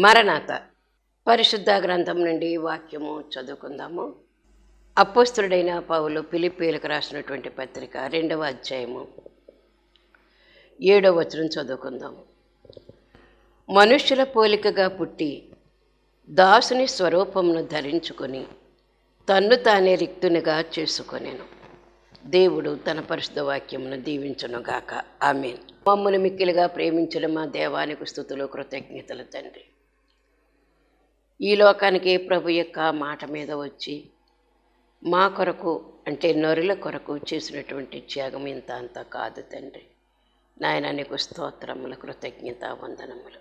మరణాత పరిశుద్ధ గ్రంథం నుండి వాక్యము చదువుకుందాము. అపోస్తుడైన పౌలు పిలిపీలకు రాసినటువంటి పత్రిక రెండవ అధ్యాయము. ఏడవ వచనం చదువుకుందాము మనుష్యుల పోలికగా పుట్టి దాసుని స్వరూపమును ధరించుకొని తన్ను తానే రిక్తునిగా చేసుకొనేను. దేవుడు తన పరిశుద్ధ వాక్యమును దీవించునుగాక. ఆమెన్. మమ్మల్ని మిక్కిలుగా ప్రేమించిన మా దేవానికి స్థుతులు కృతజ్ఞతలు తండ్రి. ఈ లోకానికి ప్రభు యొక్క మాట మీద వచ్చి మా కొరకు అంటే నొరుల కొరకు చేసినటువంటి త్యాగం ఇంత అంత కాదు తండ్రి. నాయన నీకు స్తోత్రములు కృతజ్ఞత వందనములు.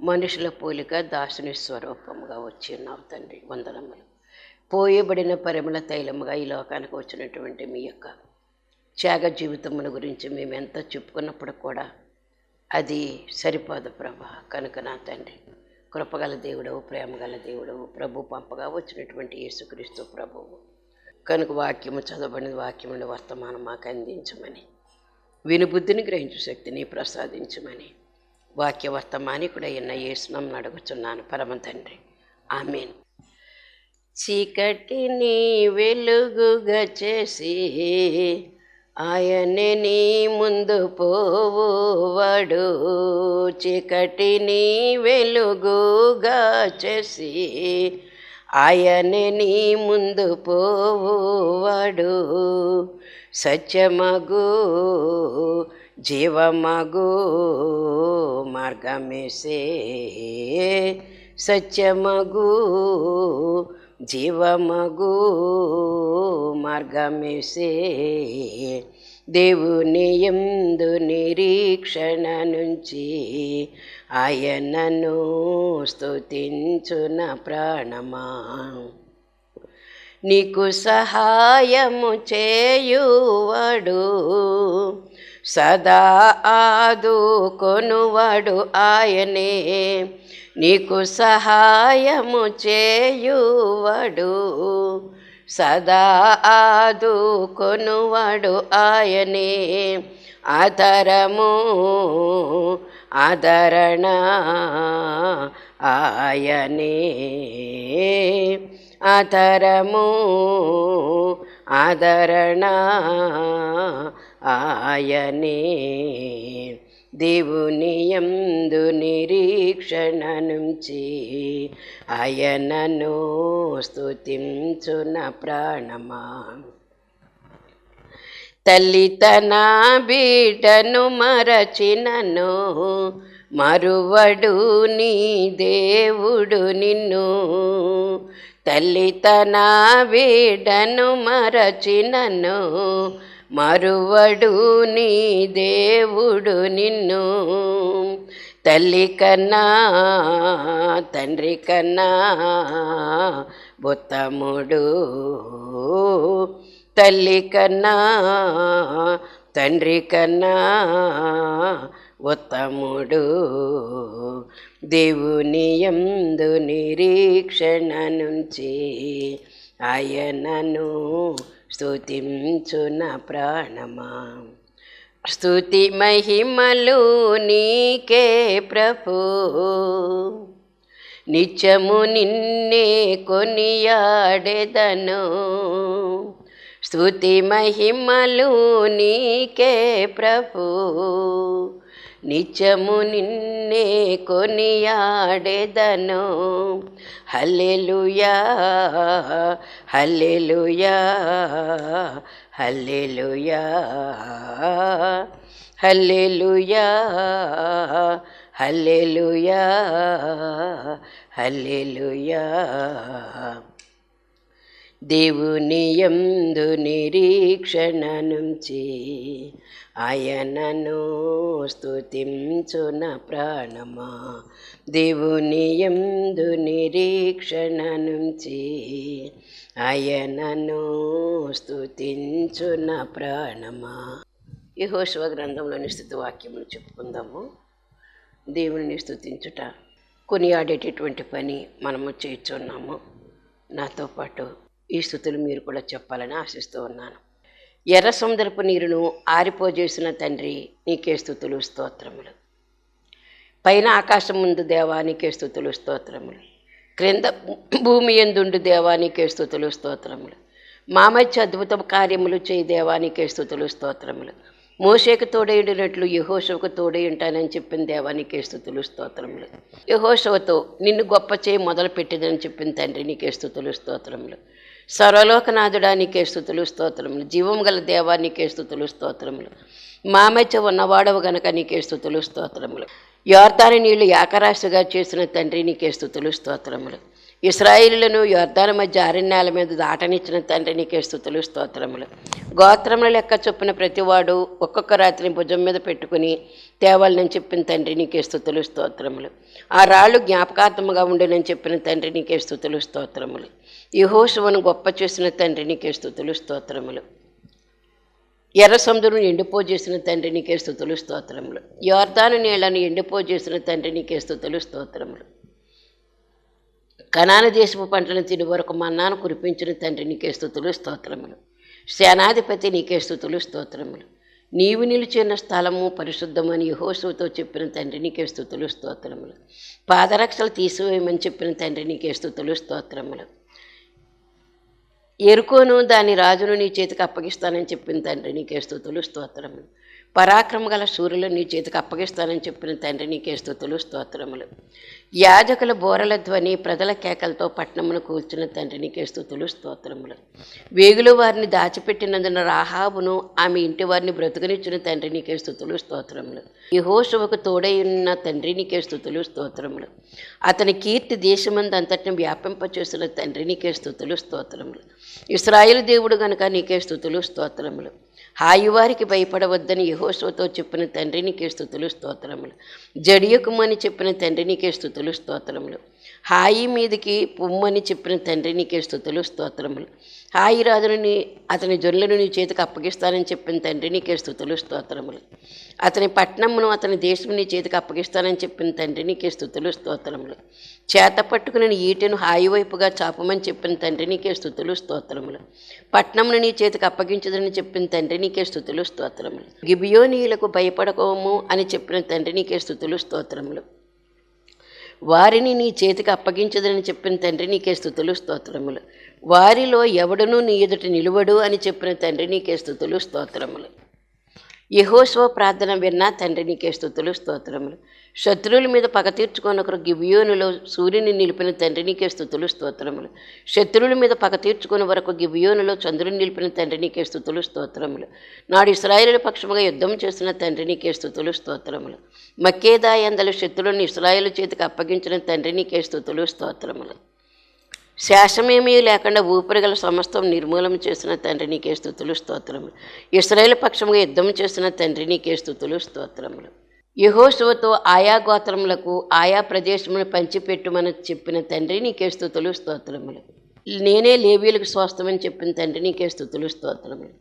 మనుషుల పోలిక దాసుని స్వరూపముగా వచ్చి ఉన్నావు తండ్రి వందనములు. పోయబడిన పరిమళ తైలముగా ఈ లోకానికి వచ్చినటువంటి మీ యొక్క త్యాగ జీవితముల గురించి మేము ఎంత చెప్పుకున్నప్పుడు కూడా అది సరిపోదు ప్రభా కనుక నా తండ్రి. కృపగల దేవుడవు ప్రేమగల దేవుడవు ప్రభు పంపగా వచ్చినటువంటి యేసుక్రీస్తు ప్రభువు. కనుక వాక్యము చదవబడిన వాక్యముని వర్తమానం మాకు అందించమని వినుబుద్ధిని గ్రహించు శక్తిని ప్రసాదించమని వాక్య వర్తమానికుడైన యేసునం అడుగుచున్నాను. పరమ తండ్రి. ఆమెన్. చీకటిని వెలుగుగా చేసి ఆయనే నీ ముందు పోవాడు చీకటిని వెలుగుగా చేసి ఆయనే నీ ముందు పోవాడు సత్యమగు జీవమగు మార్గమేసే సత్యమగు జీవమగు మార్గమేసే దేవుని ఎందు నిరీక్షణ నుంచి ఆయనను స్తుతించున ప్రాణమా. నీకు సహాయము చేయువడు సదా ఆదుకొనువాడు ఆయనే. నీకు సహాయము చేయువడు సదా ఆదుకొనువడు ఆయనే. ఆధారము ఆదరణ ఆయనే. ఆధారము ఆదరణ ఆయనే. దేవుని యందు నిరీక్షణనుంచి ఆయనను స్తుతించున ప్రాణమా. తల్లి తన బిడ్డను మరచినను మరువడు నీ దేవుడు నిన్ను. తల్లి తన బిడ్డను మరచినను మరువడు నీ దేవుడు నిన్ను. తల్లి కన్నా తండ్రి కన్నా బుత్తముడు తల్లి కన్నా తండ్రి కన్నా ఉత్తముడు. దేవుని యందు నిరీక్షణ నుంచి ఆయనను స్థుతించున ప్రాణమా. స్తుతి మహిమలు నీకే ప్రభు. నిత్యము నిన్నే కొనియాడెదను. స్తుతి మహిమలు నీకే ప్రభు. నిత్యము నిన్నే కొనియాడెదను. Hallelujah hallelujah hallelujah hallelujah hallelujah hallelujah. దేవుని యందు నిరీక్షణనుంచి ఆయనను స్థుతించున ప్రాణమా. దేవుని యందు నిరీక్షణ నుంచి ఆయనను స్థుతించున ప్రాణమా. యహోశివ గ్రంథంలోని స్థుతి వాక్యమును చెప్పుకుందాము. దేవుని స్థుతించుట కొనియాడేటటువంటి పని మనము చేస్తున్నాము నాతో పాటు ఈ స్థుతులు మీరు కూడా చెప్పాలని ఆశిస్తూ ఉన్నాను. ఎర్ర సముద్రపు నీరును ఆరిపోజేసిన తండ్రి నీకే స్థుతులు స్తోత్రములు. పైన ఆకాశం ముందు దేవానికే స్థుతులు స్తోత్రములు. క్రింద భూమి ఎందుండు దేవానికే స్థుతులు స్తోత్రములు. మా మధ్య అద్భుత కార్యములు చేయి దేవానికే స్థుతులు స్తోత్రములు. మోషేకు తోడైండినట్లు యహోషవకు తోడై ఉంటానని చెప్పిన దేవానికే స్థుతులు స్తోత్రములు. యహోశవతో నిన్ను గొప్ప చేయి మొదలు పెట్టిదని చెప్పిన తండ్రి నీకే స్థుతులు స్తోత్రములు. సర్వలోకనాథుడా నీకే స్థుతులు స్తోత్రములు. జీవం గల దేవా నీకే స్థుతులు స్తోత్రములు. మామచ్చ ఉన్నవాడవు గనక నీకే స్థుతులు స్తోత్రములు. యోర్దాని నీళ్ళు ఏకరాశిగా చేసిన తండ్రి నీకే స్థుతులు స్తోత్రములు. ఇస్రాయిలులను యోర్దాన మధ్య అరణ్యాల మీద దాటనిచ్చిన తండ్రి నీకే స్థుతులు స్తోత్రములు. గోత్రముల లెక్క చొప్పున ప్రతివాడు ఒక్కొక్క రాత్రిని భుజం మీద పెట్టుకుని తేవాలని చెప్పిన తండ్రి నీకే స్థుతులు స్తోత్రములు. ఆ రాళ్ళు జ్ఞాపకార్థముగా ఉండునని చెప్పిన తండ్రి నీకే స్థుతులు స్తోత్రములు. యహోశువను గొప్ప చేసిన తండ్రి నీకే స్థుతులు స్తోత్రములు. ఎర్ర సముద్రం ఎండిపోజేసిన తండ్రి నీకే స్థుతులు స్తోత్రములు. యోర్ధాను నీళ్ళను ఎండిపోజేసిన తండ్రి నీకే స్థుతులు స్తోత్రములు. కనాన దేశపు పంటను తిని వరకు మన్నాను కురిపించిన తండ్రి నీకే స్థుతులు స్తోత్రములు. సేనాధిపతి నీకే స్థుతులు స్తోత్రములు. నీవు నిలిచిన స్థలము పరిశుద్ధమని యహోసుతో చెప్పిన తండ్రి నీకే స్థుతులు స్తోత్రములు. పాదరక్షలు తీసివేయమని చెప్పిన తండ్రి నీకే స్థుతులు స్తోత్రములు. ఎరుకోను దాని రాజును నీ చేతికి అప్పగిస్తానని చెప్పిన తండ్రి. నీకే స్థుతులు స్తోత్రములు. పరాక్రమ గల సూర్యులు నీ చేతికి అప్పగిస్తానని చెప్పిన తండ్రి నీకే స్థుతులు స్తోత్రములు. యాజకుల బోరల ధ్వని ప్రజల కేకలతో పట్టణమును కూల్చిన తండ్రి నీకే స్థుతులు స్తోత్రములు. వేగులు వారిని దాచిపెట్టినందున రాహాబును ఆమె ఇంటి వారిని బ్రతుకునిచ్చిన తండ్రి నీకే స్థుతులు స్తోత్రములు. ఈ హోషువకు తోడై ఉన్న తండ్రి నీకే స్థుతులు స్తోత్రములు. అతని కీర్తి దేశమందు అంతటిని వ్యాపింపచేసిన తండ్రి నీకే స్థుతులు స్తోత్రములు. ఇస్రాయిల్ దేవుడు గనుక నీకే స్థుతులు స్తోత్రములు. హాయివారికి భయపడవద్దని యహోశోతో చెప్పిన తండ్రి నీకే స్థుతులు స్తోత్రములు. జడియకుమని చెప్పిన తండ్రి నీకే స్థుతులు స్తోత్రములు. హాయి మీదకి పుమ్మని చెప్పిన తండ్రి నీకే స్థుతులు స్తోత్రములు. హాయి రాజుని అతని జొన్లను నీ చేతికి అప్పగిస్తానని చెప్పిన తండ్రి నీకే స్థుతులు స్తోత్రములు. అతని పట్టణమును అతని దేశం నీ చేతికి అప్పగిస్తానని చెప్పిన తండ్రి నీకే స్థుతులు స్తోత్రములు. చేత పట్టుకుని ఈటెను హాయివైపుగా చాపమని చెప్పిన తండ్రి నీకే స్థుతులు స్తోత్రములు. పట్నమును నీ చేతికి అప్పగించదని చెప్పిన తండ్రి నీకే స్థుతులు స్తోత్రములు. గిబియోనీయులకు భయపడకోము అని చెప్పిన తండ్రి నీకే స్థుతులు స్తోత్రములు. వారిని నీ చేతికి అప్పగించదని చెప్పిన తండ్రి నీకే స్థుతులు స్తోత్రములు. వారిలో ఎవడునూ నీ ఎదుట నిలువడు అని చెప్పిన తండ్రి నీకే స్థుతులు స్తోత్రములు. యహోస్వ ప్రార్థన విన్నా తండ్రి నీకే స్థుతులు స్తోత్రములు. శత్రువుల మీద పగ తీర్చుకొని ఒకరు గిబియోనులో సూర్యుని నిలిపిన తండ్రి నీకే స్థుతులు స్తోత్రములు. శత్రువుల మీద పగ తీర్చుకుని వరకు గిబియోనులో చంద్రుని నిలిపిన తండ్రి నీకే స్థుతులు స్తోత్రములు. నాడు ఇస్రాయేలు పక్షముగా యుద్ధం చేసిన తండ్రి నీకే స్థుతులు స్తోత్రములు. మక్కేదాయందలు శత్రువులను ఇస్రాయేలు చేతికి అప్పగించిన తండ్రి నీకే స్థుతులు స్తోత్రములు. శాసమేమీ లేకుండా ఊపిరిగల సమస్తం నిర్మూలన చేసిన తండ్రి నీకే స్థుతులు స్తోత్రములు. ఇస్రాయేల్ పక్షముగా యుద్ధం చేసిన తండ్రి నీకే స్థుతులు స్తోత్రములు. యహోశువతో ఆయా గోత్రములకు ఆయా ప్రదేశమును పంచిపెట్టుమని చెప్పిన తండ్రి నీకే స్థుతులు స్తోత్రములు. నేనే లేవీలకు స్వస్థమని చెప్పిన తండ్రి నీకే స్థుతులు స్తోత్రములు.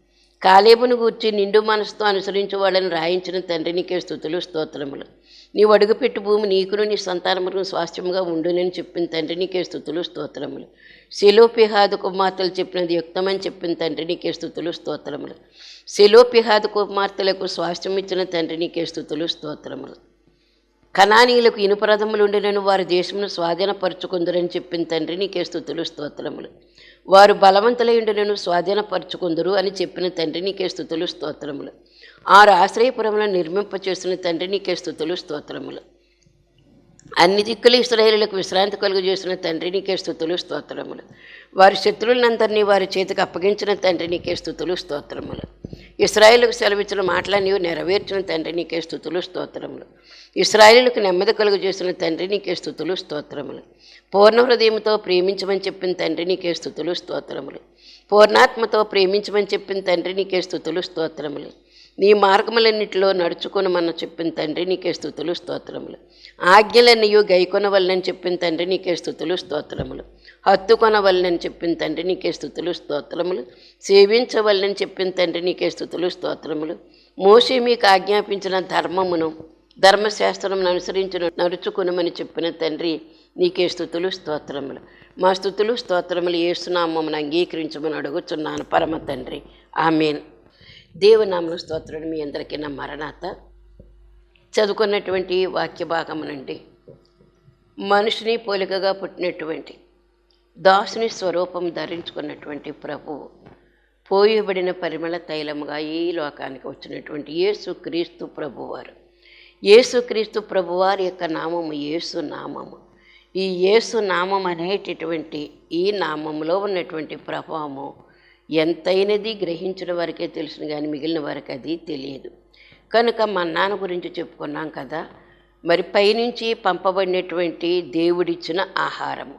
కాలేబును గూర్చి నిండు మనసుతో అనుసరించు వాళ్ళని రాయించిన తండ్రి నీకే స్థుతులు స్తోత్రములు. నీవు అడుగుపెట్టు భూమి నీకును నీ సంతానమును స్వాస్థ్యముగా ఉండునని చెప్పిన తండ్రి నీకే స్థుతులు స్తోత్రములు. శిలోపిహాదు కుమార్తెలు చెప్పినది యుక్తమని చెప్పిన తండ్రి నీకే స్థుతులు స్తోత్రములు. శిలోపిహాద కుమార్తెలకు స్వాస్థ్యం ఇచ్చిన తండ్రి నీకే స్థుతులు స్తోత్రములు. కణానీయులకు ఇనుపరథములుండినను వారి దేశమును స్వాధీనపరుచుకుందరని చెప్పిన తండ్రి నీకే స్థుతులు స్తోత్రములు. వారు బలవంతులైండులను స్వాధీనపరుచుకుందరు అని చెప్పిన తండ్రి నీకే స్థుతులు స్తోత్రములు. ఆరు ఆశ్రయపురములను నిర్మింపచేసిన తండ్రి నీకే స్థుతులు స్తోత్రములు. అన్ని దిక్కులు ఇస్రాయేలులకు విశ్రాంతి కలుగు చేసిన తండ్రి నీకే స్థుతులు స్తోత్రములు. వారి శత్రువులందరినీ వారి చేతికి అప్పగించిన తండ్రి నీకే స్థుతులు స్తోత్రములు. ఇస్రాయేలుకు సెలవిచ్చిన మాటల నీవు నెరవేర్చిన తండ్రి నీకే స్థుతులు స్తోత్రములు. ఇస్రాయిలకు నెమ్మది కలుగు చేసిన తండ్రి నీకే స్థుతులు స్తోత్రములు. పూర్ణ హృదయంతో ప్రేమించమని చెప్పిన తండ్రి నీకే స్థుతులు స్తోత్రములు. పూర్ణాత్మతో ప్రేమించమని చెప్పిన తండ్రి నీకే స్థుతులు స్తోత్రములు. నీ మార్గములన్నిటిలో నడుచుకొనమన్న చెప్పిన తండ్రి నీకే స్థుతులు స్తోత్రములు. ఆజ్ఞలన్నయు గైకొనవలనని చెప్పిన తండ్రి నీకే స్థుతులు స్తోత్రములు. హత్తుకొనవలనని చెప్పిన తండ్రి నీకే స్థుతులు స్తోత్రములు. సేవించవలనని చెప్పిన తండ్రి నీకే స్థుతులు స్తోత్రములు. మోసే మీకు ఆజ్ఞాపించిన ధర్మమును ధర్మశాస్త్రమును అనుసరించిన నడుచుకునమని చెప్పిన తండ్రి నీకే స్థుతులు స్తోత్రములు. మా స్థుతులు స్తోత్రములు ఏసునామమును అంగీకరించమని అడుగుచున్నాను. పరమ తండ్రి. ఆమెన్. దేవునామను స్తోత్రుడు మీ అందరికీ నా మరణాత. చదువుకున్నటువంటి వాక్య భాగం నుండి మనిషిని పోలికగా పుట్టినటువంటి దాసుని స్వరూపం ధరించుకున్నటువంటి ప్రభువు పోయబడిన పరిమళ తైలముగా ఈ లోకానికి వచ్చినటువంటి యేసు క్రీస్తు ప్రభువారు. యేసుక్రీస్తు ప్రభువారి యొక్క నామము యేసు నామము. ఈ యేసు నామం అనేటటువంటి ఈ నామంలో ఉన్నటువంటి ప్రభావము ఎంతైనది గ్రహించిన వారికే తెలుసును కానీ మిగిలిన వారికి అది తెలియదు. కనుక మా నాన్న గురించి చెప్పుకున్నాం కదా మరి పైనుంచి పంపబడినటువంటి దేవుడిచ్చిన ఆహారము.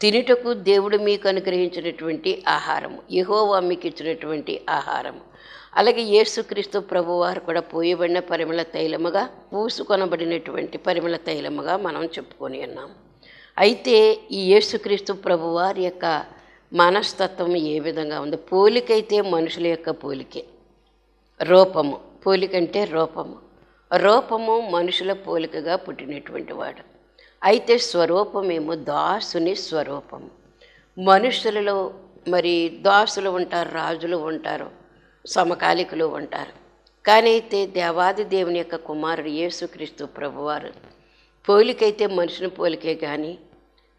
తినుటకు దేవుడు మీకు అనుగ్రహించినటువంటి ఆహారము. యహోవా మీకు ఇచ్చినటువంటి ఆహారము. అలాగే యేసుక్రీస్తు ప్రభువారు కూడా పోయబడిన పరిమళ తైలముగా పూసుకొనబడినటువంటి పరిమళ తైలముగా మనం చెప్పుకొని ఉన్నాం. అయితే ఈ యేసుక్రీస్తు ప్రభువారి యొక్క మనస్తత్వం ఏ విధంగా ఉంది? పోలికైతే మనుషుల యొక్క పోలికే. రూపము. పోలికంటే రూపము. రూపము మనుషుల పోలికగా పుట్టినటువంటి వాడు. అయితే స్వరూపమేమో దాసుని స్వరూపము. మనుషులలో మరి దాసులు ఉంటారు రాజులు ఉంటారు సమకాలికులు ఉంటారు. కానీ అయితే దేవాది దేవుని యొక్క కుమారుడు యేసుక్రీస్తు ప్రభువారు పోలికైతే మనుషుని పోలికే కానీ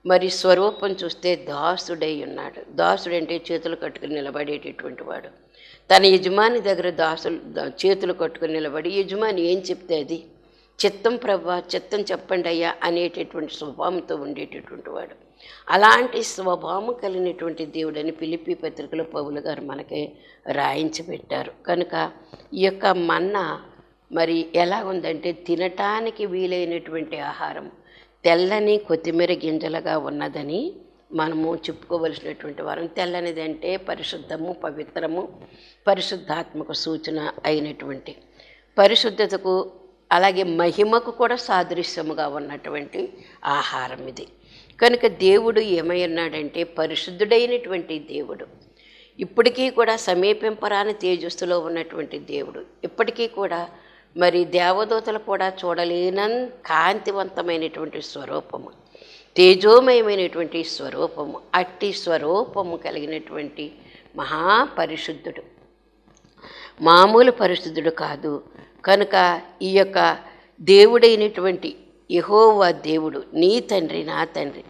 మరి స్వరూపం చూస్తే దాసుడై ఉన్నాడు దాసుడు అంటే చేతులు కట్టుకుని నిలబడేటటువంటి వాడు. తన యజమాని దగ్గర దాసులు చేతులు కట్టుకుని నిలబడి యజమాని ఏం చెప్తే అది? చిత్తం ప్రభా చిత్తం చెప్పండి అయ్యా అనేటటువంటి స్వభావంతో ఉండేటటువంటి వాడు. అలాంటి స్వభావం కలిగినటువంటి దేవుడని పిలిపి పత్రికలో పౌలు గారు మనకి రాయించి పెట్టారు కనుక ఈ యొక్క మన్న మరి ఎలా ఉందంటే తినటానికి వీలైనటువంటి ఆహారం తెల్లని కొత్తిమీర గింజలుగా ఉన్నదని మనము చెప్పుకోవలసినటువంటి వారం. తెల్లనిది అంటే పరిశుద్ధము పవిత్రము పరిశుద్ధాత్మక సూచన అయినటువంటి పరిశుద్ధతకు అలాగే మహిమకు కూడా సాదృశ్యముగా ఉన్నటువంటి ఆహారం ఇది. కనుక దేవుడు ఏమై ఉన్నాడంటే పరిశుద్ధుడైనటువంటి దేవుడు. ఇప్పటికీ కూడా సమీపింపరాని తేజస్సులో ఉన్నటువంటి దేవుడు. ఇప్పటికీ కూడా మరి దేవదూతలు కూడా చూడలేన కాంతివంతమైనటువంటి స్వరూపము తేజోమయమైనటువంటి స్వరూపము అట్టి స్వరూపము కలిగినటువంటి మహాపరిశుద్ధుడు. మామూలు పరిశుద్ధుడు కాదు. కనుక ఈ యొక్క దేవుడైనటువంటి యహోవా దేవుడు నీ తండ్రి నా తండ్రి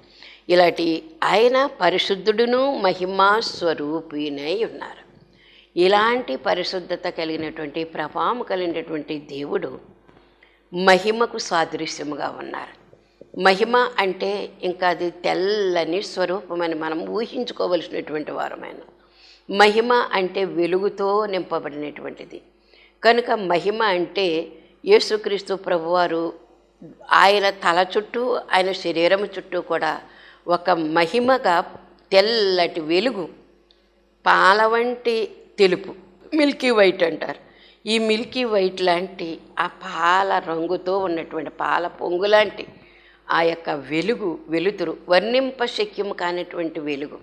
ఇలాంటి ఆయన పరిశుద్ధుడును మహిమా స్వరూపినై ఉన్నారు. ఇలాంటి పరిశుద్ధత కలిగినటువంటి ప్రభావం కలిగినటువంటి దేవుడు మహిమకు సాదృశ్యముగా ఉన్నారు. మహిమ అంటే ఇంకా అది తెల్లని స్వరూపమని మనం ఊహించుకోవలసినటువంటి వారమైన. మహిమ అంటే వెలుగుతో నింపబడినటువంటిది. కనుక మహిమ అంటే యేసుక్రీస్తు ప్రభువారు ఆయన తల చుట్టూ ఆయన శరీరం చుట్టూ కూడా ఒక మహిమగా తెల్లటి వెలుగు పాల వంటి తెలుపు మిల్కీ వైట్ అంటారు. ఈ మిల్కీ వైట్ లాంటి ఆ పాల రంగుతో ఉన్నటువంటి పాల పొంగు లాంటి ఆ యొక్క వెలుగు వెలుతురు వర్ణింప శక్యము కానటువంటి వెలుగు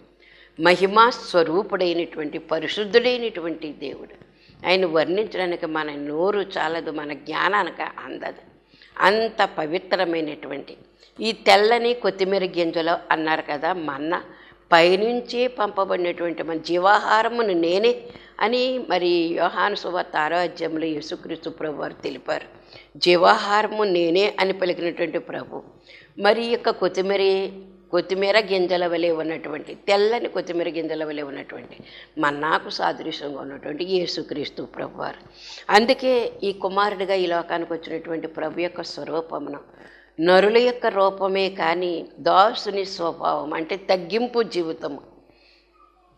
మహిమా స్వరూపుడైనటువంటి పరిశుద్ధుడైనటువంటి దేవుడు. ఆయన వర్ణించడానికి మన నోరు చాలదు మన జ్ఞానానికి అందదు. అంత పవిత్రమైనటువంటి ఈ తెల్లని కొత్తిమీర గింజలు అన్నారు కదా మన్న. పైనుంచి పంపబడినటువంటి మన జీవాహారమును నేనే అని మరి యోహాను సువార్త ఆరో అధ్యాయంలో యేసుక్రీస్తు ప్రభు వారు తెలిపారు. జీవాహారము నేనే అని పలికినటువంటి ప్రభు మరి యొక్క కొత్తిమీర కొత్తిమీర గింజల వలె ఉన్నటువంటి తెల్లని కొత్తిమీర గింజల వలె ఉన్నటువంటి మన్నాకు సాదృశ్యంగా ఉన్నటువంటి యేసుక్రీస్తు ప్రభువారు. అందుకే ఈ కుమారుడిగా ఈ లోకానికి వచ్చినటువంటి ప్రభు యొక్క స్వరూపమును నరుల యొక్క రూపమే కానీ దాసుని స్వభావం అంటే తగ్గింపు జీవితం.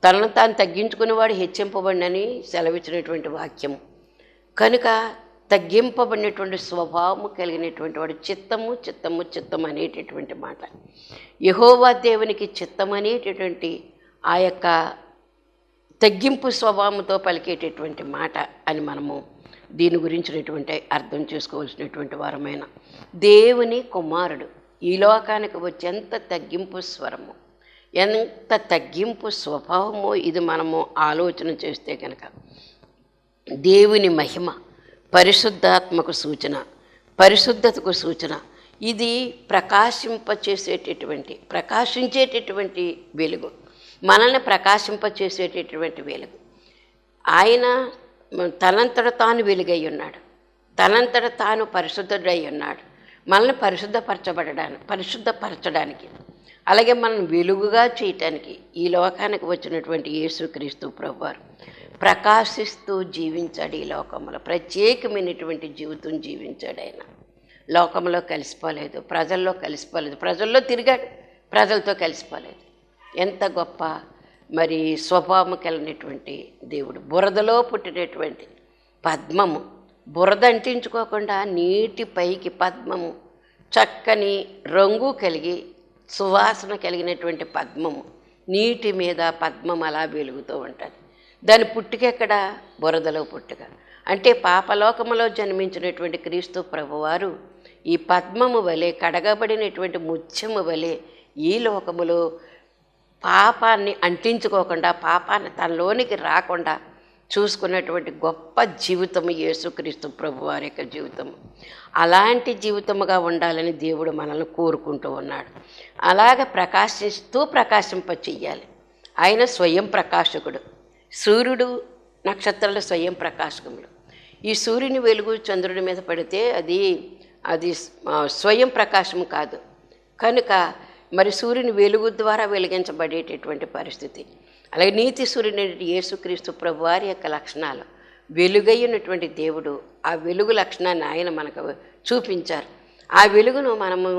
తనను తాను తగ్గించుకునేవాడు హెచ్చింపబడినని సెలవిచ్చినటువంటి వాక్యం. కనుక తగ్గింపబడినటువంటి స్వభావము కలిగినటువంటి వాడు చిత్తము చిత్తము చిత్తం అనేటటువంటి మాట. యహోవా దేవునికి చిత్తం అనేటటువంటి ఆ యొక్క తగ్గింపు స్వభావంతో పలికేటటువంటి మాట అని మనము దీని గురించినటువంటి అర్థం చేసుకోవాల్సినటువంటి వారమైన. దేవుని కుమారుడు ఈ లోకానికి వచ్చేంత తగ్గింపు స్వరము? ఎంత తగ్గింపు స్వభావమో ఇది మనము ఆలోచన చేస్తే కనుక దేవుని మహిమ పరిశుద్ధాత్మకు సూచన పరిశుద్ధతకు సూచన ఇది ప్రకాశింపచేసేటటువంటి ప్రకాశించేటటువంటి వెలుగు. మనల్ని ప్రకాశింపచేసేటటువంటి వెలుగు. ఆయన తనంతట తాను వెలుగై ఉన్నాడు. తనంతట తాను పరిశుద్ధుడై ఉన్నాడు. మనల్ని పరిశుద్ధపరచబడడానికి పరిశుద్ధపరచడానికి. అలాగే మనం వెలుగుగా చేయటానికి ఈ లోకానికి వచ్చినటువంటి యేసుక్రీస్తు ప్రభువారు ప్రకాశిస్తూ జీవించాడు ఈ లోకంలో ప్రత్యేకమైనటువంటి జీవితం జీవించాడు ఆయన. లోకంలో కలిసిపోలేదు ప్రజల్లో కలిసిపోలేదు. ప్రజల్లో తిరిగాడు ప్రజలతో కలిసిపోలేదు. ఎంత గొప్ప మరి స్వభావం కలిగినటువంటి దేవుడు. బురదలో పుట్టినటువంటి పద్మము. బురద అంటించుకోకుండా నీటి పైకి పద్మము. చక్కని రంగు కలిగి సువాసన కలిగినటువంటి పద్మము. నీటి మీద పద్మం అలా వెలుగుతూ ఉంటుంది. దాని పుట్టుకెక్కడ బురదలో పుట్టుక. అంటే పాపలోకములో జన్మించినటువంటి క్రీస్తు ప్రభువారు ఈ పద్మము వలె కడగబడినటువంటి ముత్యము వలె ఈ లోకములో పాపాన్ని అంటించుకోకుండా పాపాన్ని తనలోనికి రాకుండా చూసుకున్నటువంటి గొప్ప జీవితము యేసుక్రీస్తు ప్రభు వారి యొక్క జీవితము. అలాంటి జీవితముగా ఉండాలని దేవుడు మనల్ని కోరుకుంటూ ఉన్నాడు. అలాగ ప్రకాశిస్తూ ప్రకాశింప చెయ్యాలి. ఆయన స్వయం ప్రకాశకుడు. సూర్యుడు నక్షత్రాల స్వయం ప్రకాశకములు ఈ సూర్యుని వెలుగు చంద్రుడి మీద పడితే అది అది స్వయం ప్రకాశం కాదు. కనుక మరి సూర్యుని వెలుగు ద్వారా వెలిగించబడేటటువంటి పరిస్థితి. అలాగే నీతి సూర్యుని యేసుక్రీస్తు ప్రభు వారి యొక్క లక్షణాలు. వెలుగైనటువంటి దేవుడు ఆ వెలుగు లక్షణాన్ని ఆయన మనకు చూపించారు. ఆ వెలుగును మనము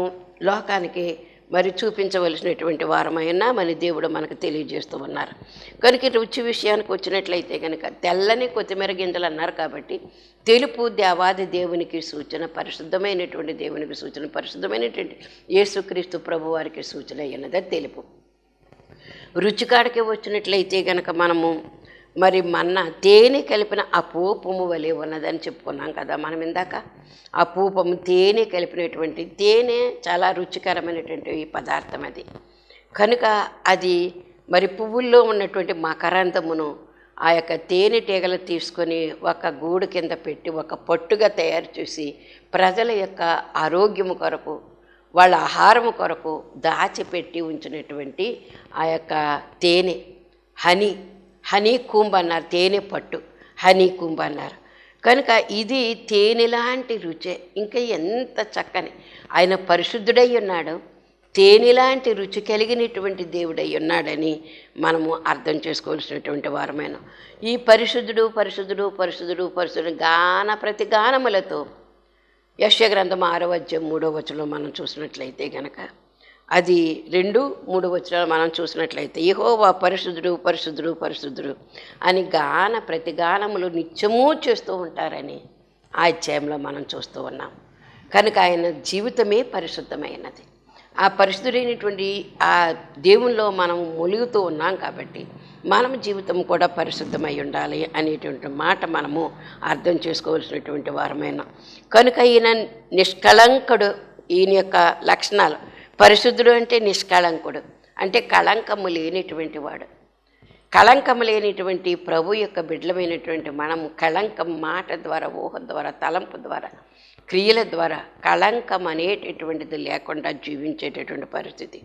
లోకానికి మరి చూపించవలసినటువంటి వారమైనా మన దేవుడు మనకు తెలియజేస్తూ ఉన్నారు. కనుక రుచి విషయానికి వచ్చినట్లయితే కనుక తెల్లని కొత్తిమీర గింజలు అన్నారు కాబట్టి తెలుపు దేవాది దేవునికి సూచన పరిశుద్ధమైనటువంటి దేవునికి సూచన పరిశుద్ధమైనటువంటి యేసుక్రీస్తు ప్రభు వారికి సూచన అయినది తెలుపు. రుచికాడికి వచ్చినట్లయితే కనుక మనము మరి మన్న తేనె కలిపిన అపూపము వలె ఉన్నదని చెప్పుకున్నాం కదా మనం ఇందాక. అపూపము తేనె కలిపినటువంటి తేనె చాలా రుచికరమైనటువంటి పదార్థం అది. కనుక అది మరి పువ్వుల్లో ఉన్నటువంటి మకరంతమును ఆ యొక్క తేనెటీగలు తీసుకొని ఒక గూడు కింద పెట్టి ఒక పట్టుగా తయారు చేసి ప్రజల యొక్క ఆరోగ్యము కొరకు వాళ్ళ ఆహారము కొరకు దాచిపెట్టి ఉంచినటువంటి ఆ యొక్క తేనె హనీ హనీ కుంభ అన్నారు తేనె పట్టు హనీ కుంభ అన్నారు. కనుక ఇది తేనె లాంటి రుచే ఇంకా ఎంత చక్కని. ఆయన పరిశుద్ధుడై ఉన్నాడు తేనె లాంటి రుచి కలిగినటువంటి దేవుడై ఉన్నాడని మనము అర్థం చేసుకోవాల్సినటువంటి వారమైన. ఈ పరిశుద్ధుడు పరిశుద్ధుడు పరిశుద్ధుడు పరిశుద్ధుడు గాన ప్రతి గానములతో యశ గ్రంథం ఆరో మూడో వచనం మనం చూసినట్లయితే గనక అది రెండు మూడు వచనాలు మనం చూసినట్లయితే యహోవా పరిశుద్ధుడు పరిశుద్ధుడు పరిశుద్ధుడు అని గాన ప్రతి గానములు నిత్యమూ చేస్తూ ఉంటారని ఆ అధ్యాయంలో మనం చూస్తూ ఉన్నాం. కనుక ఆయన జీవితమే పరిశుద్ధమైనది. ఆ పరిశుద్ధుడైనటువంటి ఆ దేవునిలో మనం మొలుగుతూ ఉన్నాం కాబట్టి మనం జీవితం కూడా పరిశుద్ధమై ఉండాలి అనేటువంటి మాట మనము అర్థం చేసుకోవాల్సినటువంటి వారమైన. కనుక ఈయన నిష్కళంకుడు ఈయన యొక్క లక్షణాలు పరిశుద్ధుడు అంటే నిష్కళంకుడు. అంటే కళంకము లేనిటువంటి వాడు. కళంకము లేనిటువంటి ప్రభు యొక్క బిడ్డలమైనటువంటి మనము కళంకం మాట ద్వారా ఊహ ద్వారా తలంపు ద్వారా క్రియల ద్వారా కళంకం అనేటటువంటిది లేకుండా జీవించేటటువంటి పరిస్థితి.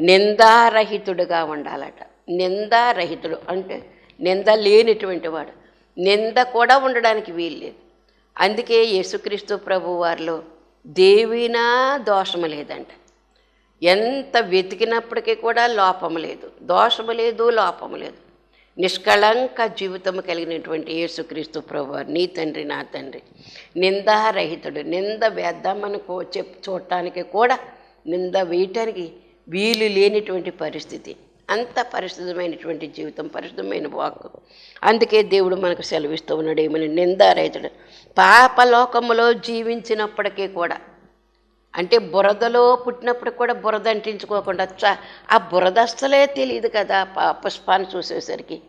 నిందారహితుడుగా ఉండాలట. నిందారహితుడు అంటే నింద లేనిటువంటి వాడు. నింద కూడా ఉండడానికి వీల్లేదు అందుకే యేసుక్రీస్తు ప్రభు వారిలో దేవినా దోషము లేదంట. ఎంత వెతికినప్పటికీ కూడా లోపము లేదు. దోషము లేదు లోపము లేదు. నిష్కళంక జీవితము కలిగినటువంటి యేసుక్రీస్తు ప్రభు నీ తండ్రి నా తండ్రి నిందారహితుడు నింద వేద్దామని కో చెప్ చూడటానికి కూడా నింద వేయటానికి వీలు లేనిటువంటి పరిస్థితి. అంత పరిశుద్ధమైనటువంటి జీవితం పరిశుద్ధమైన వాక్కు అందుకే దేవుడు మనకు సెలవిస్తూ ఉన్నాడు ఏమని? నిందారహితుడు. పాపలోకములో జీవించినప్పటికీ కూడా అంటే బురదలో పుట్టినప్పుడు కూడా బురద అంటించుకోకుండా చ ఆ బురద అస్సలే తెలియదు కదా ప- పుష్పాన్ని చూసేసరికి.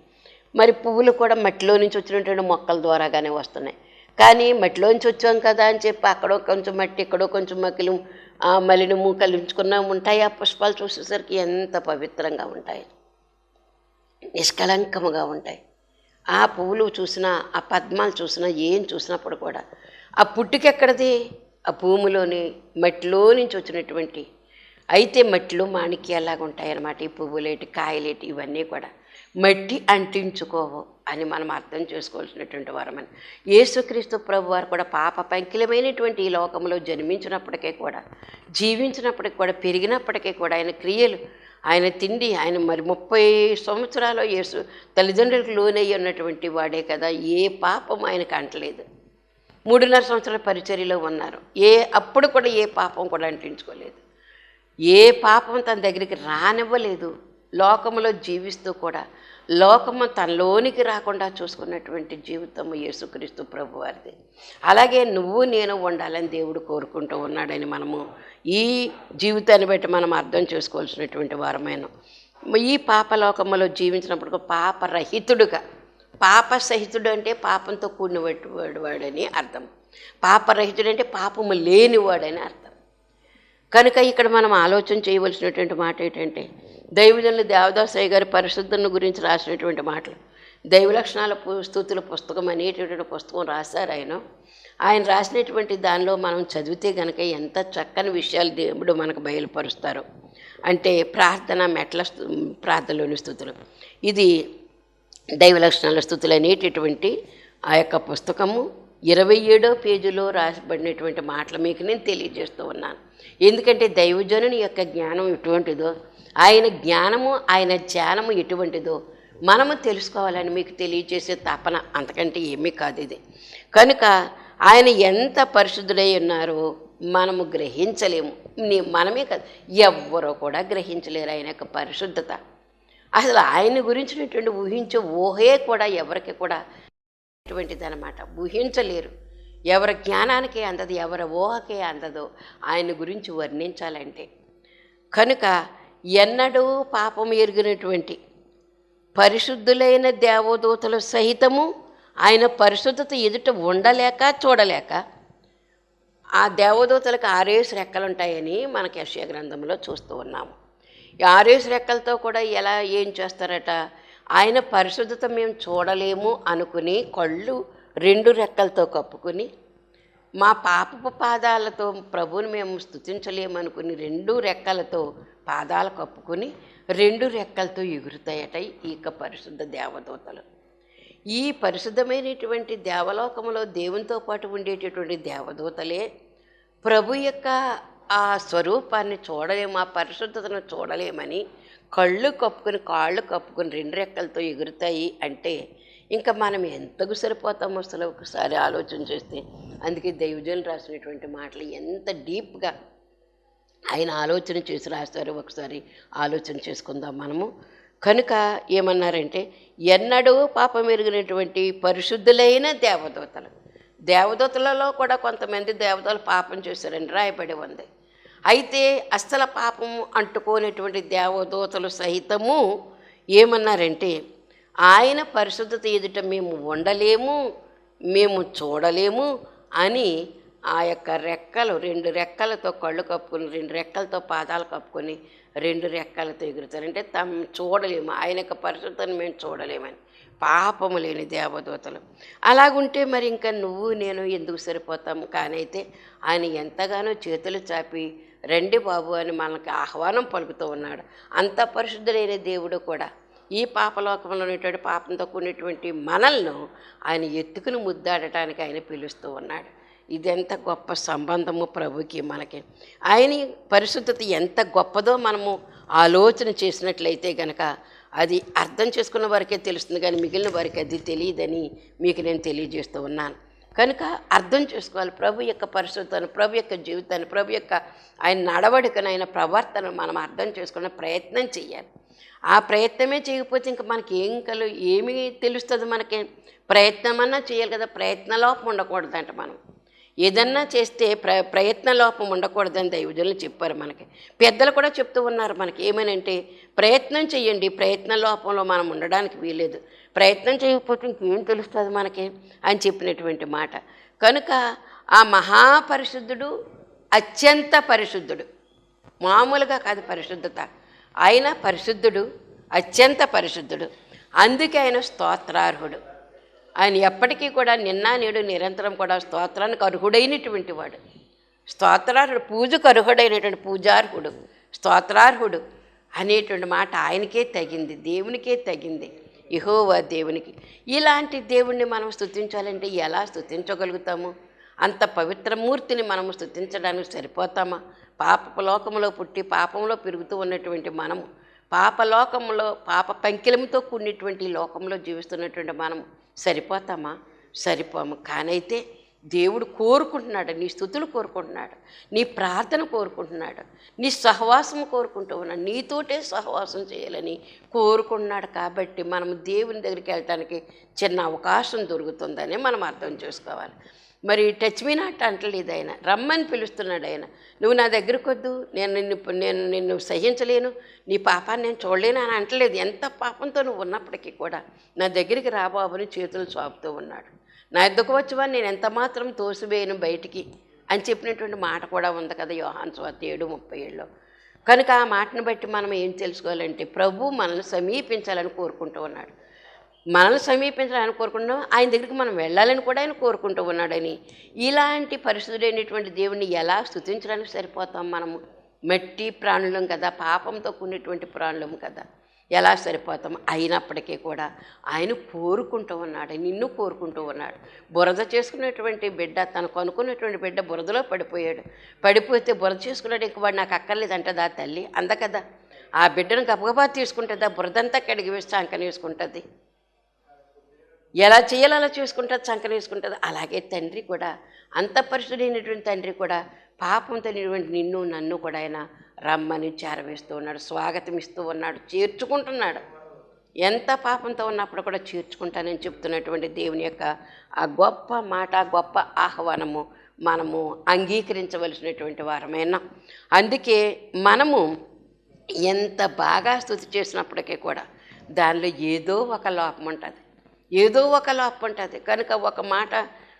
మరి పువ్వులు కూడా మట్టిలో నుంచి వచ్చినటువంటి మొక్కల ద్వారాగానే వస్తున్నాయి. కానీ మట్టిలోంచి వచ్చాం కదా అని చెప్పి అక్కడో కొంచెం మట్టి ఇక్కడో కొంచెం మకిలి ఆ మలినము కలించుకున్నా ఉంటాయి. ఆ పుష్పాలు చూసేసరికి ఎంత పవిత్రంగా ఉంటాయి. నిష్కలంకముగా ఉంటాయి. ఆ పువ్వులు చూసినా ఆ పద్మాలు చూసినా ఏం చూసినప్పుడు కూడా ఆ పుట్టుకెక్కడది? ఆ భూమిలోని మట్టిలో నుంచి వచ్చినటువంటి అయితే మట్టిలో మాణిక్యాలాగా ఉంటాయన్నమాట. ఈ పువ్వులేటి కాయలేటి ఇవన్నీ కూడా మట్టి అంటించుకోవు అని మనం అర్థం చేసుకోవాల్సినటువంటి వారమని యేసుక్రీస్తు ప్రభు వారు కూడా పాప పంకిలమైనటువంటి ఈ లోకంలో జన్మించినప్పటికీ కూడా జీవించినప్పటికీ కూడా పెరిగినప్పటికీ కూడా ఆయన క్రియలు ఆయన తిండి ఆయన మరి ముప్పై సంవత్సరాలు యేసు తల్లిదండ్రులకు లోనయ్యి ఉన్నటువంటి వాడే కదా. ఏ పాపం ఆయనకు అంటలేదు. మూడున్నర సంవత్సరాల పరిచర్యలో ఉన్నారు. ఏ అప్పుడు కూడా ఏ పాపం కూడా అంటించుకోలేదు. ఏ పాపం తన దగ్గరికి రానివ్వలేదు. లోకములో జీవిస్తూ కూడా లోకము తనలోనికి రాకుండా చూసుకున్నటువంటి జీవితము యేసుక్రీస్తు ప్రభు వారిది అలాగే నువ్వు నేను ఉండాలని దేవుడు కోరుకుంటూ ఉన్నాడని మనము ఈ జీవితాన్ని బట్టి మనం అర్థం చేసుకోవాల్సినటువంటి వారమైన ఈ పాపలోకములో జీవించినప్పుడు పాపరహితుడుగా పాప సహితుడు అంటే పాపంతో కూడినవాడు వాడని అర్థం. పాపరహితుడు అంటే పాపము లేనివాడని అర్థం. కనుక ఇక్కడ మనం ఆలోచన చేయవలసినటువంటి మాట ఏంటంటే దైవజనులు దేవదాసయ్య గారి పరిశుద్ధుని గురించి రాసినటువంటి మాటలు. దైవ లక్షణాల స్థుతుల పుస్తకం అనేటటువంటి పుస్తకం రాశారు ఆయన. ఆయన రాసినటువంటి దానిలో మనం చదివితే కనుక ఎంత చక్కని విషయాలు దేవుడు మనకు బయలుపరుస్తారు. అంటే ప్రార్థన మెట్ల ప్రార్థనలోని స్థుతులు. ఇది దైవ లక్షణాల స్థుతులు అనేటటువంటి ఆ యొక్క పుస్తకము ఇరవై ఏడో పేజీలో రాసిబడినటువంటి మాటలు మీకు నేను తెలియజేస్తూ ఉన్నాను. ఎందుకంటే దైవజనుని యొక్క జ్ఞానం ఎటువంటిదో ఆయన జ్ఞానము ఆయన ధ్యానము ఎటువంటిదో మనము తెలుసుకోవాలని మీకు తెలియజేసే తపన అంతకంటే ఏమీ కాదు ఇది. కనుక ఆయన ఎంత పరిశుద్ధుడై ఉన్నారో మనము గ్రహించలేము. మనమే కాదు ఎవ్వరూ కూడా గ్రహించలేరు ఆయన యొక్క పరిశుద్ధత. అసలు ఆయన గురించినటువంటి ఊహించే ఊహే కూడా ఎవరికి కూడా అటువంటిది అనమాట ఊహించలేరు. ఎవరి జ్ఞానానికి అందదు ఎవరి ఊహకే అందదో ఆయన గురించి వర్ణించాలంటే. కనుక ఎన్నడూ పాపం ఎరిగినటువంటి పరిశుద్ధులైన దేవదూతలు సహితము ఆయన పరిశుద్ధత ఎదుట ఉండలేక చూడలేక ఆ దేవదూతలకు ఆరేసు రెక్కలుంటాయని మనకి యశ్య గ్రంథంలో చూస్తూ ఉన్నాము. ఆరేసు రెక్కలతో కూడా ఎలా ఏం చేస్తారట? ఆయన పరిశుద్ధత మేము చూడలేము అనుకుని కళ్ళు రెండు రెక్కలతో కప్పుకుని మా పాపపు పాదాలతో ప్రభువుని మేము స్థుతించలేమనుకుని రెండు రెక్కలతో పాదాలు కప్పుకుని రెండు రెక్కలతో ఎగురుతాయట ఈ యొక్క పరిశుద్ధ దేవదూతలు. ఈ పరిశుద్ధమైనటువంటి దేవలోకములో దేవునితో పాటు ఉండేటటువంటి దేవదూతలే ప్రభు యొక్క ఆ స్వరూపాన్ని చూడలేము ఆ పరిశుద్ధతను చూడలేమని కళ్ళు కప్పుకొని కాళ్ళు కప్పుకొని రెండు రెక్కలతో ఎగురుతాయి అంటే ఇంకా మనం ఎంతకు సరిపోతామో అసలు ఒకసారి ఆలోచన చేస్తే. అందుకే దైవజనులు రాసినటువంటి మాటలు ఎంత డీప్గా ఆయన ఆలోచన చేసి రాస్తారు ఒకసారి ఆలోచన చేసుకుందాం మనము. కనుక ఏమన్నారంటే ఎన్నడూ పాపం ఎరిగినటువంటి పరిశుద్ధులైన దేవదూతలు. దేవదూతలలో కూడా కొంతమంది దేవతలు పాపం చేశారని రాయబడి ఉంది. అయితే అస్సల పాపం అంటుకోనటువంటి దేవదూతలు సహితము ఏమన్నారంటే ఆయన పరిశుద్ధత ఎదుట మేము ఉండలేము మేము చూడలేము అని ఆ యొక్క రెక్కలు రెండు రెక్కలతో కళ్ళు కప్పుకొని రెండు రెక్కలతో పాదాలు కప్పుకొని రెండు రెక్కలతో ఎగురుతారు. అంటే తమ చూడలేము ఆయన యొక్క పరిశుద్ధతను మేము చూడలేమని పాపము లేని దేవదూతలు. అలాగుంటే మరి ఇంకా నువ్వు నేను ఎందుకు సరిపోతాము? కానైతే ఆయన ఎంతగానో చేతులు చాపి రండి బాబు అని మనకి ఆహ్వానం పలుకుతూ ఉన్నాడు. అంత పరిశుద్ధులైన దేవుడు కూడా ఈ పాపలోకంలో ఉన్నటువంటి పాపంతో కూడినటువంటి మనల్ని ఆయన ఎత్తుకుని ముద్దాడటానికి ఆయన పిలుస్తూ ఉన్నాడు. ఇదెంత గొప్ప సంబంధము ప్రభుకి మనకి. ఆయన పరిశుద్ధత ఎంత గొప్పదో మనము ఆలోచన చేసినట్లయితే గనక అది అర్థం చేసుకున్న వారికే తెలుస్తుంది కానీ మిగిలిన వారికి అది తెలియదని మీకు నేను తెలియజేస్తూ ఉన్నాను. కనుక అర్థం చేసుకోవాలి. ప్రభు యొక్క పరిశుద్ధతను ప్రభు యొక్క జీవితాన్ని ప్రభు యొక్క ఆయన నడవడికను ఆయన ప్రవర్తన మనం అర్థం చేసుకునే ప్రయత్నం చేయాలి. ఆ ప్రయత్నమే చేయకపోతే ఇంకా మనకి ఏం కలు ఏమి తెలుస్తుంది మనకి? ప్రయత్నం అన్నా చేయాలి కదా. ప్రయత్నలోపం ఉండకూడదంట మనం. ఏదన్నా చేస్తే ప్ర ప్రయత్న లోపం ఉండకూడదని దైవజనులు చెప్పారు మనకి. పెద్దలు కూడా చెప్తూ ఉన్నారు మనకి ఏమనంటే ప్రయత్నం చేయండి ప్రయత్న లోపంలో మనం ఉండడానికి వీలేదు ప్రయత్నం చేయకపోతే ఇంకేం తెలుస్తుంది మనకి అని చెప్పినటువంటి మాట. కనుక ఆ మహాపరిశుద్ధుడు అత్యంత పరిశుద్ధుడు. మామూలుగా కాదు పరిశుద్ధత. ఆయన పరిశుద్ధుడు అత్యంత పరిశుద్ధుడు. అందుకే ఆయన స్తోత్రార్హుడు. ఆయన ఎప్పటికీ కూడా నిన్న నేడు నిరంతరం కూడా స్తోత్రానికి అర్హుడైనటువంటి వాడు. స్తోత్రార్హుడు పూజకు అర్హుడైనటువంటి పూజార్హుడు స్తోత్రార్హుడు అనేటువంటి మాట ఆయనకే తగింది దేవునికే తగింది. ఇహోవా దేవునికి. ఇలాంటి దేవుణ్ణి మనం స్థుతించాలంటే ఎలా స్థుతించగలుగుతాము అంత పవిత్ర మూర్తిని మనము స్థుతించడానికి సరిపోతామా? పాప లోకంలో పుట్టి పాపంలో పెరుగుతూ ఉన్నటువంటి మనము పాపలోకంలో పాప పంకిలంతో కూడినటువంటి ఈ లోకంలో జీవిస్తున్నటువంటి మనం సరిపోతామా? సరిపోము. కానైతే దేవుడు కోరుకుంటున్నాడు నీ స్థుతులు కోరుకుంటున్నాడు నీ ప్రార్థన కోరుకుంటున్నాడు నీ సహవాసం కోరుకుంటూ ఉన్నాడు నీతోటే సహవాసం చేయాలని కోరుకుంటున్నాడు. కాబట్టి మనం దేవుని దగ్గరికి వెళ్ళటానికి చిన్న అవకాశం దొరుకుతుందని మనం అర్థం చేసుకోవాలి. మరి టచ్ మీ నాట్ అంటలేదు ఆయన రమ్మని పిలుస్తున్నాడు ఆయన. నువ్వు నా దగ్గరకు వద్దు. నేను నిన్ను నేను నిన్ను సహించలేను. నీ పాపాన్ని నేను చూడలేను అని అంటలేదు. ఎంత పాపంతో నువ్వు ఉన్నప్పటికీ కూడా నా దగ్గరికి రాబాబుని చేతులు చాపుతూ ఉన్నాడు. నా ఎద్దుకు వచ్చేవాడిని నేను ఎంత మాత్రం తోసివేయను బయటికి అని చెప్పినటువంటి మాట కూడా ఉంది కదా యోహాన్ స్వాతి ఏడు ముప్పై ఏడులో. కనుక ఆ మాటను బట్టి మనం ఏం తెలుసుకోవాలంటే ప్రభు మనల్ని సమీపించాలని కోరుకుంటూ ఉన్నాడు. మనల్ని సమీపించాలని కోరుకుంటున్నాం ఆయన దగ్గరికి మనం వెళ్ళాలని కూడా ఆయన కోరుకుంటూ ఉన్నాడని. ఇలాంటి పరిశుద్ధుడైనటువంటి దేవుణ్ణి ఎలా స్థుతించడానికి సరిపోతాం మనము? మట్టి ప్రాణులం కదా పాపంతో కూడినటువంటి ప్రాణులం కదా. ఎలా సరిపోతాం? అయినప్పటికీ కూడా ఆయన కోరుకుంటూ ఉన్నాడు నిన్ను కోరుకుంటూ ఉన్నాడు. బురద చేసుకున్నటువంటి బిడ్డ తనకు అనుకున్నటువంటి బిడ్డ బురదలో పడిపోయాడు. పడిపోతే బురద చేసుకున్నాడు ఇంక వాడు నాకు అక్కర్లేదు అంటదా తల్లి? అంద కదా. ఆ బిడ్డను గబగబా తీసుకుంటుందా? బురదంతా కడిగి వేస్తే అంకని వేసుకుంటుంది ఎలా చేయాలో అలా చూసుకుంటుంది చంకన వేసుకుంటుంది. అలాగే తండ్రి కూడా అంత పరిశుద్ధైనటువంటి తండ్రి కూడా పాపంతో నిటువంటి నిన్ను నన్ను కూడా ఆయన రమ్మని చేరవేస్తూ ఉన్నాడు స్వాగతం ఇస్తూ ఉన్నాడు చేర్చుకుంటున్నాడు. ఎంత పాపంతో ఉన్నప్పుడు కూడా చేర్చుకుంటానని చెప్తున్నటువంటి దేవుని యొక్క ఆ గొప్ప మాట గొప్ప ఆహ్వానము మనము అంగీకరించవలసినటువంటి వారమైనా. అందుకే మనము ఎంత బాగా స్థుతి చేసినప్పటికీ కూడా దానిలో ఏదో ఒక లోపం ఉంటుంది. ఏదో ఒక లోపం ఉంటుంది కనుక ఒక మాట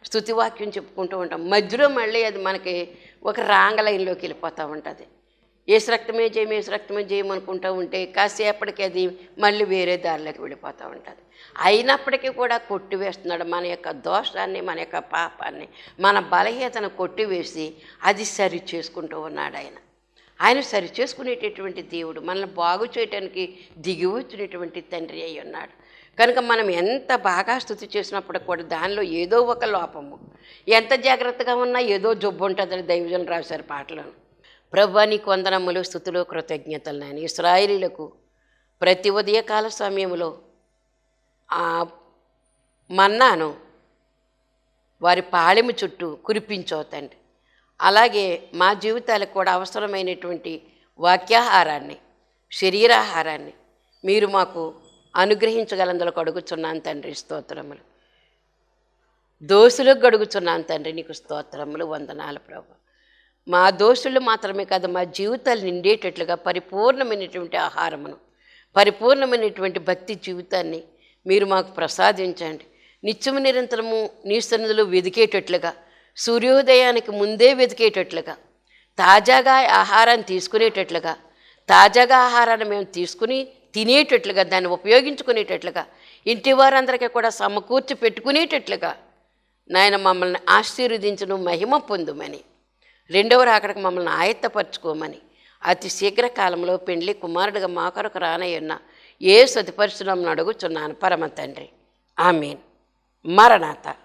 స్థుతివాక్యం చెప్పుకుంటూ ఉంటాం. మధ్యలో మళ్ళీ అది మనకి ఒక రాంగ లైన్లోకి వెళ్ళిపోతూ ఉంటుంది. ఏసు రక్తమే జయం ఏసు రక్తమే జయం అనుకుంటూ ఉంటే కాసేపటికి అది మళ్ళీ వేరే దారిలోకి వెళ్ళిపోతూ ఉంటుంది. అయినప్పటికీ కూడా కొట్టివేస్తున్నాడు మన యొక్క దోషాన్ని మన యొక్క పాపాన్ని మన బలహీనతను కొట్టివేసి అది సరి చేసుకుంటూ ఉన్నాడు ఆయన. ఆయన సరి చేసుకునేటటువంటి దేవుడు మనల్ని బాగు చేయటానికి దిగి వచ్చినటువంటి తండ్రి అయి ఉన్నాడు. కనుక మనం ఎంత బాగా స్థుతి చేసినప్పుడు కూడా దానిలో ఏదో ఒక లోపము. ఎంత జాగ్రత్తగా ఉన్నా ఏదో జబ్బు ఉంటుందని దైవజన్ రాశారు పాటలను. ప్రభా నీ స్థుతులు కృతజ్ఞతలు నాయన. ఇస్రాయిలీలకు ప్రతి ఉదయకాల సమయంలో మన్నాను వారి పాళెము చుట్టూ కురిపించవుతండి అలాగే మా జీవితాలకు కూడా అవసరమైనటువంటి వాక్యాహారాన్ని శరీరాహారాన్ని మీరు మాకు అనుగ్రహించగలందులకు అడుగుచున్నాను తండ్రి స్తోత్రములు. దోషులకు గడుగుచున్నాను తండ్రి నీకు స్తోత్రములు వందనాలు ప్రభు. మా దోషులు మాత్రమే కాదు మా జీవితాలు నిండేటట్లుగా పరిపూర్ణమైనటువంటి ఆహారమును పరిపూర్ణమైనటువంటి భక్తి జీవితాన్ని మీరు మాకు ప్రసాదించండి. నిత్యము నిరంతరము నీ సన్నిధిలో వెదికేటట్లుగా సూర్యోదయానికి ముందే వెతికేటట్లుగా తాజాగా ఆహారాన్ని తీసుకునేటట్లుగా తాజాగా ఆహారాన్ని మేము తీసుకుని తినేటట్లుగా దాన్ని ఉపయోగించుకునేటట్లుగా ఇంటి వారందరికీ కూడా సమకూర్చి పెట్టుకునేటట్లుగా నాయన మమ్మల్ని ఆశీర్వదించను మహిమ పొందుమని. రెండవ రాకడకు మమ్మల్ని ఆయత్తపరచుకోమని. అతి శీఘ్ర కాలంలో పెండ్లి కుమారుడిగా మా కొరకు రానయ్యున్న ఏ సతిపరుచున్నామని అడుగుచున్నాను. పరమ తండ్రి. ఆమెన్. మరణాత.